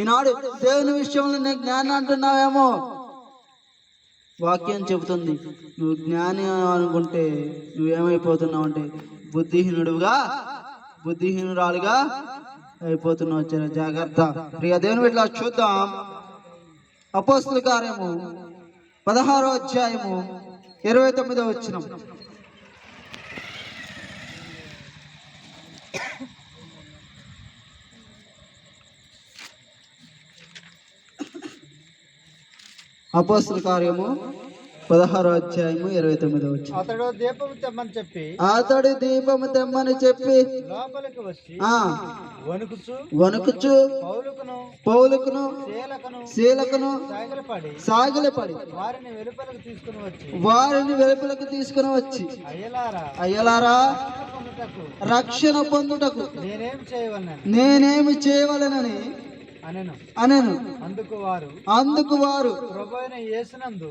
ఈనాడు దేవుని విషయంలో నేను జ్ఞానం అంటున్నావేమో? వాక్యం చెబుతుంది నువ్వు జ్ఞాని అనుకుంటే నువ్వేమైపోతున్నావు అంటే బుద్ధిహీనుడుగా బుద్ధిహీనురాలుగా అయిపోతున్నావు చాలా జాగ్రత్త. ప్రియ దేవుని ఇట్లా చూద్దాం. అపోస్తుల కార్యము పదహారో అధ్యాయము ఇరవై తొమ్మిదో వచ్చినాం అపోస్తుల కార్యము పదహారో అధ్యాయము ఇరవై తొమ్మిదో వచ్చిన అతడు దీపం తెమ్మని చెప్పి అతడు దీపము తెమ్మని చెప్పి లోపలికి వచ్చి వణుకుచు వణుకుచు పౌలుకును పౌలుకును శీలకును శీలకును సాగిలపడి సాగిలపడి వారిని వెలుపలకు తీసుకుని వచ్చి వారిని వెలుపలకు తీసుకుని వచ్చి అయ్యలారా అయ్యలారా రక్షణ పొందుటకు నేనేం చేయవలనని నేనేమి చేయవలెనని అనెను. అందుకు వారు అందుకు వారు ప్రభు అయిన యేసునందు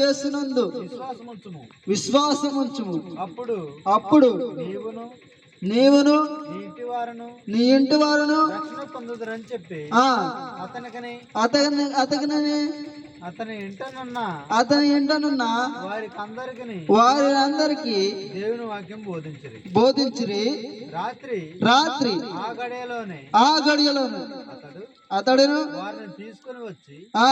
యేసునందు విశ్వాసముంచుము. విశ్వాసముంచుము. అప్పుడు అప్పుడు నీవును నీవును నీ ఇంటి వారును రక్షణ పొందుదురని చెప్పి అతనికని అతని అతని అతని ఇంటనున్న అతని ఇంటనున్న వారికి అందరికి వారి అందరికి దేవుని వాక్యం బోధించరు. బోధించిరి. రాత్రి రాత్రి ఆ గడియలోనే ఆ గడియలోను అతడు అతడును వారిని తీసుకుని వచ్చి ఆ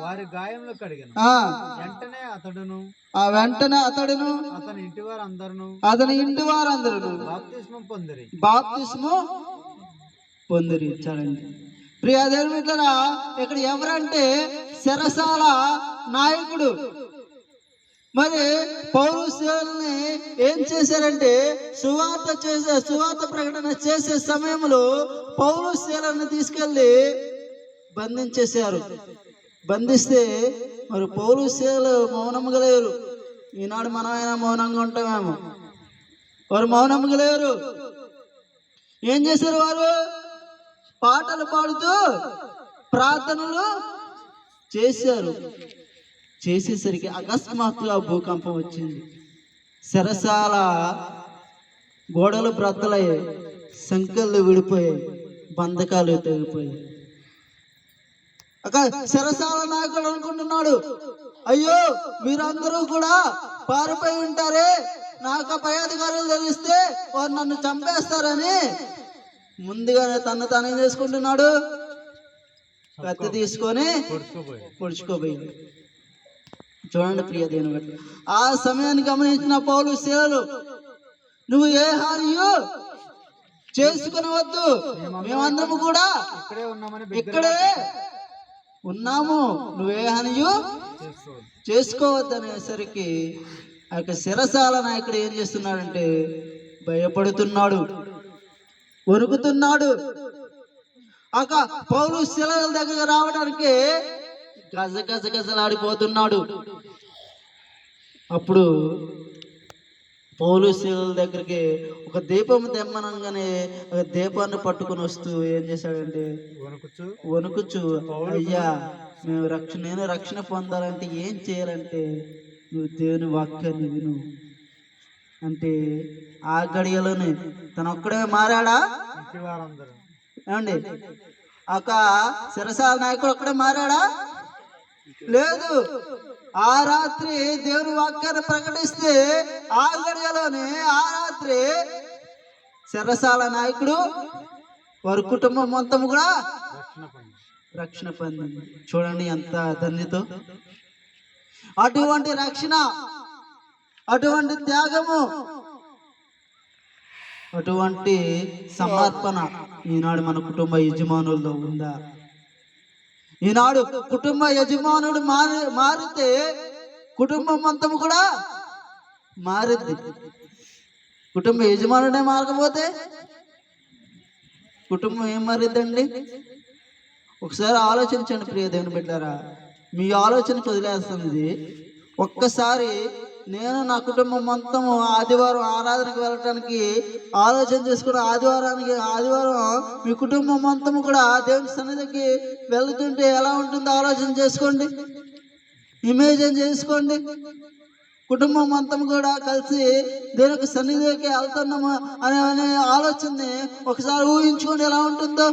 వారి గాయంలో కడిగను. ఆ వెంటనే అతడును ఆ వెంటనే అతడును అతని ఇంటి వారందరూ అతని ఇంటి వారందరూ బాప్తిస్మం పొందిరి. బాప్తిస్ము పొందిరి. చాలండి. ప్రియ దేవుని ఇక్కడ ఎవరంటే శరసాల నాయకుడు. మరి పౌరుషుల్ని ఏం చేశారంటే సువార్త చేసే సువార్త ప్రకటన చేసే సమయంలో పౌరుషులను తీసుకెళ్ళి బంధించేశారు. బంధిస్తే మరి పౌరుషులు మౌనంగా లేరు. ఈనాడు మనమైనా మౌనంగా ఉంటామేమో. వారు మౌనంగా లేరు. ఏం చేశారు వారు? పాటలు పాడుతూ ప్రార్థనలు చేశారు. చేసేసరికి అకస్మాత్తుగా భూకంపం వచ్చింది. సరసాల గోడలు బ్రద్దలయ్యాయి. సంఖ్యలు విడిపోయాయి. బంధకాలు తెగిపోయాయి అక్క సరసాల నాయకుడు అనుకుంటున్నాడు. అయ్యో మీరందరూ కూడా పారిపోయి ఉంటారే. నాకు పై అధికారులు తెలిస్తే వారు నన్ను చంపేస్తారని. ముందుగానే తను తను ఏం చేసుకుంటున్నాడు? కత్తి తీసుకొని పొడుచుకోబోయింది. చూడండి ప్రియ దేవుని బట్టి ఆ సమయాన్ని గమనించిన పౌలు శీలలు నువ్వు ఏ హానియు చేసుకునవద్దు. మేమందరము కూడా ఇక్కడే ఉన్నాము. నువ్వే హానియు చేసుకోవద్దు చేసుకోవద్దనేసరికి ఆ యొక్క శిరసాల నాయకుడు ఏం చేస్తున్నాడంటే భయపడుతున్నాడు వణుకుతున్నాడు. ఒక పౌరు శిలల దగ్గర రావడానికి గజ గజ గజలాడిపోతున్నాడు. అప్పుడు పౌలు శిలల దగ్గరికి ఒక దీపం తెమ్మనంగానే ఒక దీపాన్ని పట్టుకొని వస్తూ ఏం చేశాడంటే వణుకుచు. వణుకుచు. అయ్యా మేము రక్షణ నేను రక్షణ పొందాలంటే ఏం చేయాలంటే నువ్వు దేవుని వాక్యాన్ని విను. అంటే ఆ గడియలోనే తను ఒక్కడే మారాడా వారందరూ. ఏమండి? ఒక శిరసాల నాయకుడు ఒక్కడే మారాడా? లేదు. ఆ రాత్రి దేవుని వాక్యాన్ని ప్రకటిస్తే ఆ గడియలోనే ఆ రాత్రి సిరసాల నాయకుడు వారి కుటుంబం మొత్తం కూడా రక్షణ రక్షణ పొందింది. చూడండి ఎంత ధన్యతో. అటువంటి రక్షణ అటువంటి త్యాగము అటువంటి సమర్పణ ఈనాడు మన కుటుంబ యజమానుల్లో ఉందా? ఈనాడు కుటుంబ యజమానుడు మారి మారితే కుటుంబం అంతం కూడా మారింది కుటుంబ యజమానుడే మారకపోతే కుటుంబం ఏం మారిద్దండి? ఒకసారి ఆలోచించండి ప్రియ దేవుని బిడ్డారా. మీ ఆలోచన వదిలేస్తుంది ఒక్కసారి నేను నా కుటుంబం మొత్తం ఆదివారం ఆరాధనకు వెళ్ళటానికి ఆలోచన చేసుకుని ఆదివారానికి ఆదివారం మీ కుటుంబం మొత్తం కూడా దేవుని సన్నిధికి వెళ్తుంటే ఎలా ఉంటుందో ఆలోచన చేసుకోండి. ఇమేజిన్ చేసుకోండి. కుటుంబం మొత్తం కూడా కలిసి దేవునికి సన్నిధికి వెళ్తున్నాము అనే అనే ఆలోచనని ఒకసారి ఊహించుకోండి ఎలా ఉంటుందో.